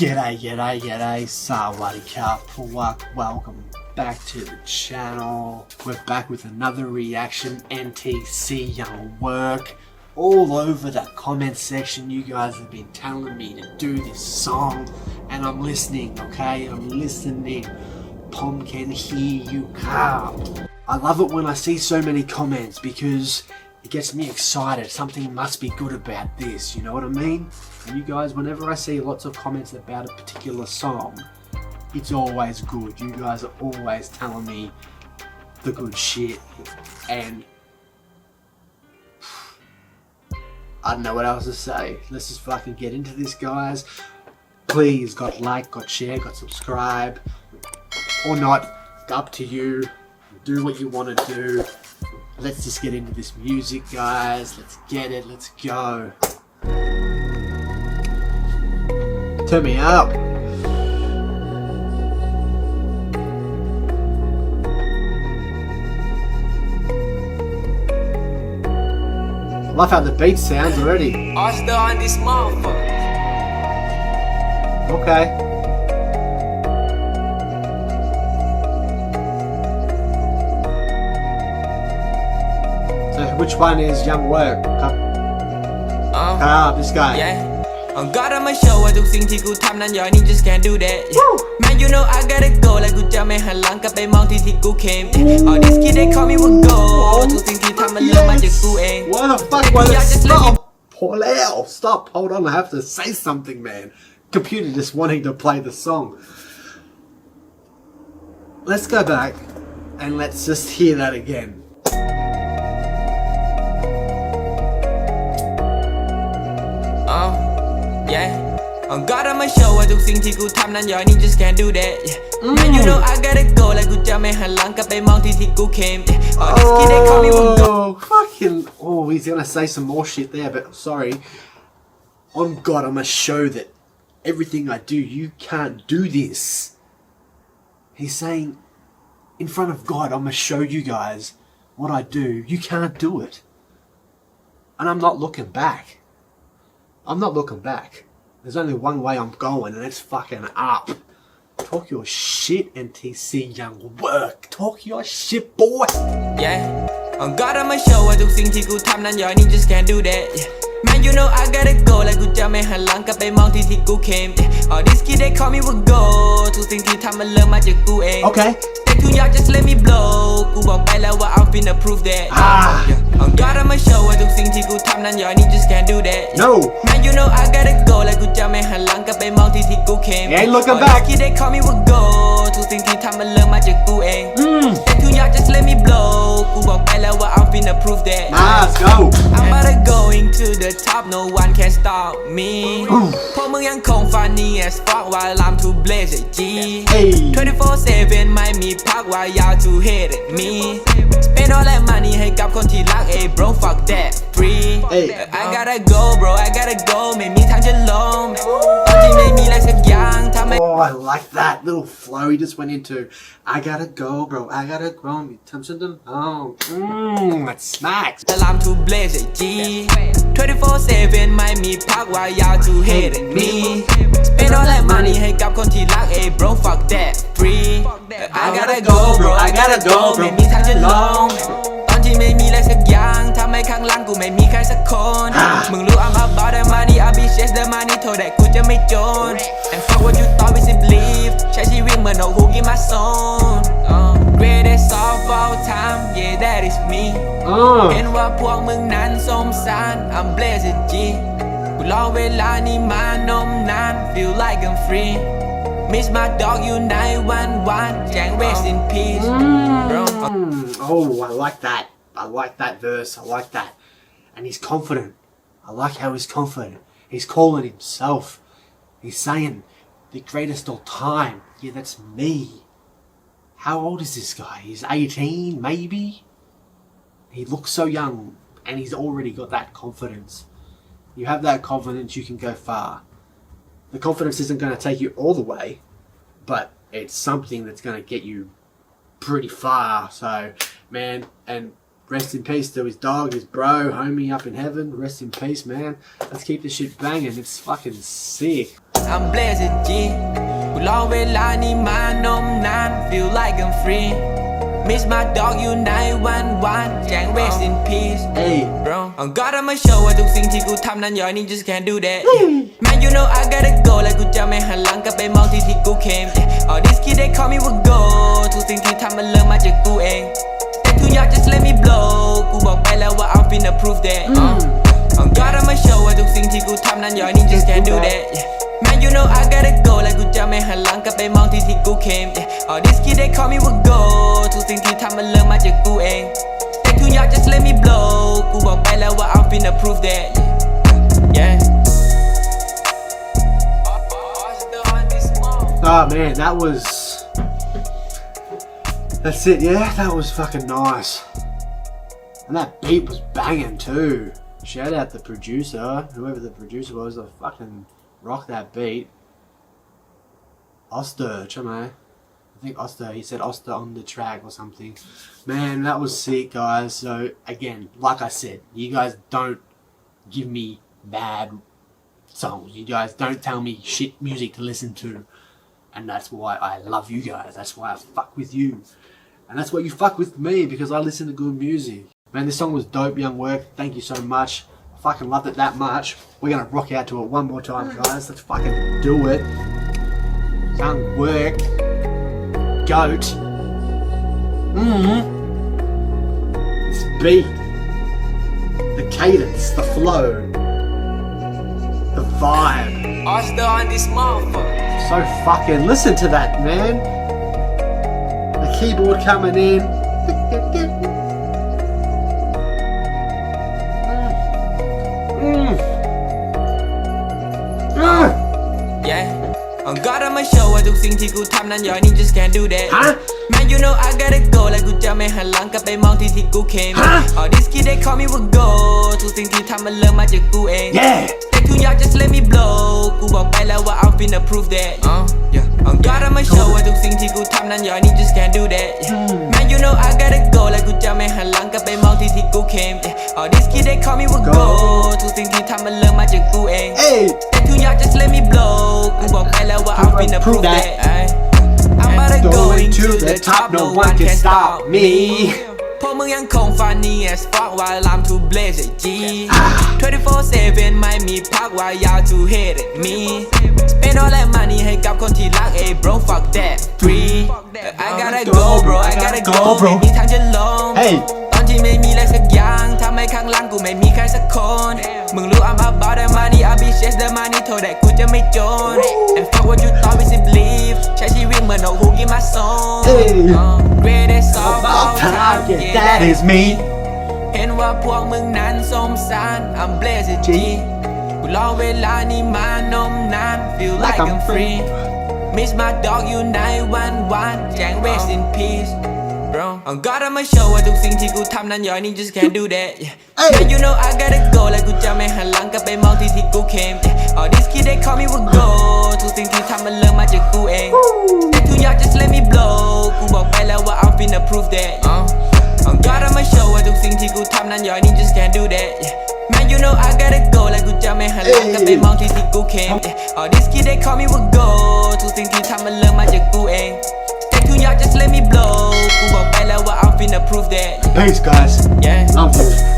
G'day, g'day, g'day, Sawadee Pawak. Welcome back to the channel. We're back with another reaction. NTC Young Work. All over the comment section, you guys have been telling me to do this song, and I'm listening, okay? I'm listening. Pom can hear you come. I love it when I see so many comments because it gets me excited. Something must be good about this, you know what I mean? And you guys, whenever I see lots of comments about a particular song, it's always good. You guys are always telling me the good shit. And I don't know what else to say. Let's just fucking get into this, guys. Please, got like, got share, got subscribe, or not. Up to you. Do what you want to do. Let's just get into this music, guys. Let's get it. Let's go. Turn me up. Love how the beat sounds already. All still on this motherfucker. Okay. So which one is Young Work? Cut, Uh, cut this guy. yeah. On God I'ma show ว่าทุกสิ่งที่กูทำนั้นย่อยนี่ just can't do that Man you know I gotta go และกูจะไม่หันหลังกลับไปมองที่ที่กู came All these kids they call me what go ทุกสิ่งที่ทำมันเริ่มมาจากกูเอง What the fuck was Yeah, it? just let Stop! Paul L. Stop! Hold on, I have to say something, man. Computer just wanting to play the song. Let's go back and let's just hear that again. On God I'ma show ว่าทุกสิ่งที่กูทำนั้นย่อยนี่ just can't do that yeah. Man you know I gotta go และกูจะไม่หันหลังกลับไปมองที่ที่กู came All these kids they call me what go Oh, fucking. Oh, he's gonna say some more shit there, but sorry. On God, I'm gonna show that everything I do, you can't do this. He's saying, in front of God, I'm gonna show you guys what I do. You can't do it. And I'm not looking back. I'm not looking back. There's only one way I'm going, and it's fucking up. Talk your shit, NTC Young Work. Talk your shit, boy. Yeah On God I'ma show ว่าทุกสิ่งที่กูทำนั้นย่อยนี่ just can't do that yeah. Man you know I gotta go และกูจะไม่หันหลังกลับไปมองที่ที่กู came yeah. All these kids they call me what go ทุกสิ่งที่ทำมันเริ่มมาจากกูเอง Okay. Stay too young just let me blow กูบอกไปแล้วว่า I'm finna prove that Ah. yeah. On God I'ma show ว่าทุกสิ่งที่กูทำนั้นย่อยนี่ just can't do that yeah. No. Man you know I gotta go และกูจะไม่หันหลังกลับไปมองที่ที่กู came Ain't looking All back. these kids they call me what go ทุกสิ่งที่ทำมันเริ่มมาจากกูเอง Mm. Stay too young just let me blow กูบอกไปแล้วว่า I'm finna prove that Ah, let's go. I'm about to going to the top no one can stop me พวก มึงยังคง funny as fuck while I'm too blaze ไอ้ G Hey. 24/7ไม่มีพัก while y'all too hate at me Spend all that money ให้กับคนที่รัก Hey bro fuck that free Hey. I gotta go bro I gotta go ไม่มีทางจะลงตอนที่ไม่มีอะไรสักอย่างทำให้ Oh, I like that little flow he just went into. I gotta go, bro. I gotta go. Me Thompson them. Oh, mmm, that smacks. alarm to blaze ไอ้ G 24/7ไม่มีพัก while y'all too hate at me Spend all that money ให้กับคนที่รัก Hey bro fuck that free I gotta go bro I gotta go ไม่มีทางจะลง ตอนที่ไม่มีอะไรสักอย่างทำให้ข้างหลังกูไม่มีใครสักคน มึงรู้ I'm about that money I be chase the money โทษแต่กูจะไม่จน in my zone uh, Greatest of all time yeah that is me เห็น Oh, ว่าพวกมึงนั้นสมสาร I'm blessed G กูรอเวลานี้มานมนาน feel like I'm free Miss my dog อยู่ในวันวันแจ้ง rest in peace bro Mm, oh, I like that. I like that verse. I like that. And he's confident. I like how he's confident. He's calling himself. He's saying, the greatest all time. Yeah, that's me. How old is this guy? He's 18, maybe? He looks so young, and he's already got that confidence. you have that confidence, you can go far. The confidence isn't going to take you all the way, but it's something that's going to get you pretty far. So, man, and rest in peace to his dog, his bro, homie up in heaven. Rest in peace, man. Let's keep this shit banging. It's fucking sick. I'm blessed G กูรอเวลานี้มานมนาน feel like I'm free miss my dog อยู่ในวันวันแจ้ง rest in peace Hey. bro I'm gotta ma show ว่าทุกสิ่งที่กูทำนั้นย่อยนี่ just can't do that man you know I gotta go และกูจะไม่หันหลังกลับไปมองที่ที่กู came all these kids they call me what go ทุกสิ่งที่ทำมันเริ่มมาจากกูเองแต่ทุกอย่าง just let me blow กูบอกไปแล้วว่า I'm finna prove that uh. I'm gotta ma show ว่าทุกสิ่งที่กูทำนั้นย่อยนี่ just can't do that yeah. Man you know I gotta go และกูจะไม่หันหลังกลับไปมองที่ที่กู came yeah. All these kids they call me what go ทุกสิ่งที่ทำมันเริ่มมาจากกูเองแต่ทุกอย่าง just let me blow กูบอกไปแล้วว่า I'm finna prove that yeah Oh man, that was. That's it, yeah? That was fucking nice. And that beat was banging too. Shout out the producer, whoever the producer was, I fucking rock that beat. Oster, Chame. I think Oster, he said Oster on the track or something. Man, that was sick, guys. So, again, like I said, you guys don't give me bad songs. You guys don't tell me shit music to listen to. And that's why I love you guys. That's why I fuck with you. And that's why you fuck with me because I listen to good music. Man, this song was dope, Young Work. Thank you so much. I fucking loved it that much. We're gonna rock out to it one more time, guys. Let's fucking do it. Young Work. Goat. Mmm. This beat. The cadence, the flow. The vibe. Oster on this motherfucker So fucking listen to that, man. The keyboard coming in. I'm gotta ma show ว่าทุกสิ่งที่กูทำนั้นย่อยนี่ just can't do that Huh? Man you know I gotta go และกูจะไม่หันหลังกลับไปมองที่ที่กู came Huh? All these kids they call me what go ทุกสิ่งที่ทำมันเริ่มมาจากกูเอง Yeah. แต่ทุกอย่าง just let me blow กูบอกไปแล้วว่า I'm finna prove that uh, yeah. I'm gotta ma show ว่าทุกสิ่งที่กูทำนั้นย่อยนี่ just can't do that yeah. Man you know I gotta go They call me what Go. go ทุกสิ่งที่ทำมันเริ่มมาจากกูเอง Hey. แต่ทุกอย่าง just let me blow กูบอกไปแล้วว่า I'm finna prove that ay. I'm about to go into the top no one can stop me พวกมึงยังคง funny as fuck while I'm too blaze G 24-7 ไม่มีพัก while y'all too hate at me Spend all that money ให้กับคนที่รัก Hey bro fuck that free I gotta go bro I gotta go ไม่มีทางจะลง Hey. ตอนที่ไม่มีอะไรสักอย่างทำให้ ข้างหลังกูไม่มีใครสักคน มึงรู้ I'm about the money I be chase the money โทษแต่กูจะไม่จน And fuck what you thought we should believe ใช้ชีวิตเหมือนนกฮูกกินมาส่ง Hey. Uh, Greatest of all About time time, yeah, yeah, that is me. เห็นว่าพวกมึงนั้นสมสาร I'm blessed G กูรอเวลานี้มานมนาน feel like Like I'm I'm free Miss my dog อยู่ในวันวันแจ้ง rest in peace bro I'm gotta ma show ว่าทุกสิ่งที่กูทำนั้นย่อยนี่ just can't do that yeah. Hey. Man you know I gotta go และกูจะไม่หันหลังกลับไปมองที่ที่กู came yeah. All these kids they call me what go ทุกสิ่งที่ทำมันเริ่มมาจากกูเองแต่ทุกอย่าง just let me blow กูบอกไปแล้วว่า I'm finna prove that uh. I'm gotta ma show ว่าทุกสิ่งที่กูทำนั้นย่อยนี่ just can't do that yeah. Man you know I gotta go และกูจะไม่หันหลังกลับไปมองที่ที่กู came yeah. All these kids they call me what go ทุกสิ่งที่ทำมันเริ่มมาจากกูเองแต่ทุกอย่าง just let me blow กู Peace, guys. yeah you.